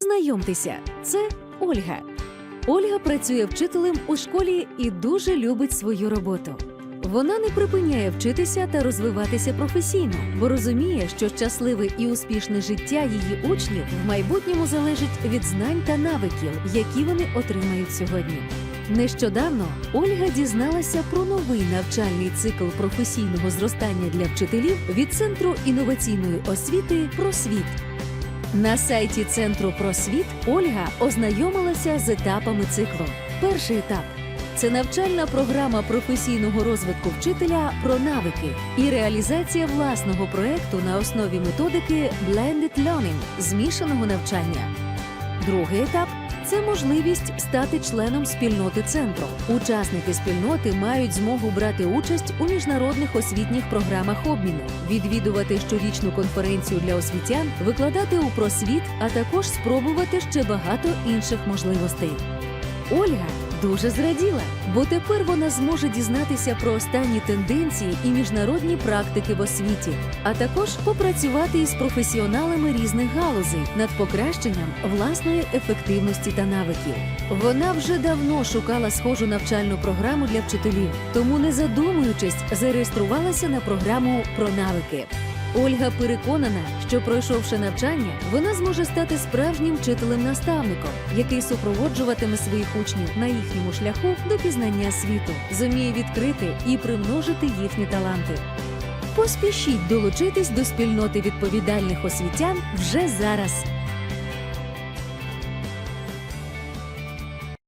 Знайомтеся, це Ольга. Ольга працює вчителем у школі і дуже любить свою роботу. Вона не припиняє вчитися та розвиватися професійно, бо розуміє, що щасливе і успішне життя її учнів в майбутньому залежить від знань та навиків, які вони отримають сьогодні. Нещодавно Ольга дізналася про новий навчальний цикл професійного зростання для вчителів від Центру інноваційної освіти «Просвіт». На сайті Центру «Просвіт» Ольга ознайомилася з етапами циклу. Перший етап це навчальна програма професійного розвитку вчителя про навики і реалізація власного проекту на основі методики Blended Learning – змішаного навчання. Другий етап це можливість стати членом спільноти центру. Учасники спільноти мають змогу брати участь у міжнародних освітніх програмах обміну, відвідувати щорічну конференцію для освітян, викладати у просвіт, а також спробувати ще багато інших можливостей. Ольга дуже зраділа, бо тепер вона зможе дізнатися про останні тенденції і міжнародні практики в освіті, а також попрацювати із професіоналами різних галузей над покращенням власної ефективності та навиків. Вона вже давно шукала схожу навчальну програму для вчителів, тому, не задумуючись, зареєструвалася на програму про навики. Ольга переконана, що пройшовши навчання, вона зможе стати справжнім вчителем-наставником, який супроводжуватиме своїх учнів на їхньому шляху до пізнання світу, зуміє відкрити і примножити їхні таланти. Поспішіть долучитись до спільноти відповідальних освітян вже зараз.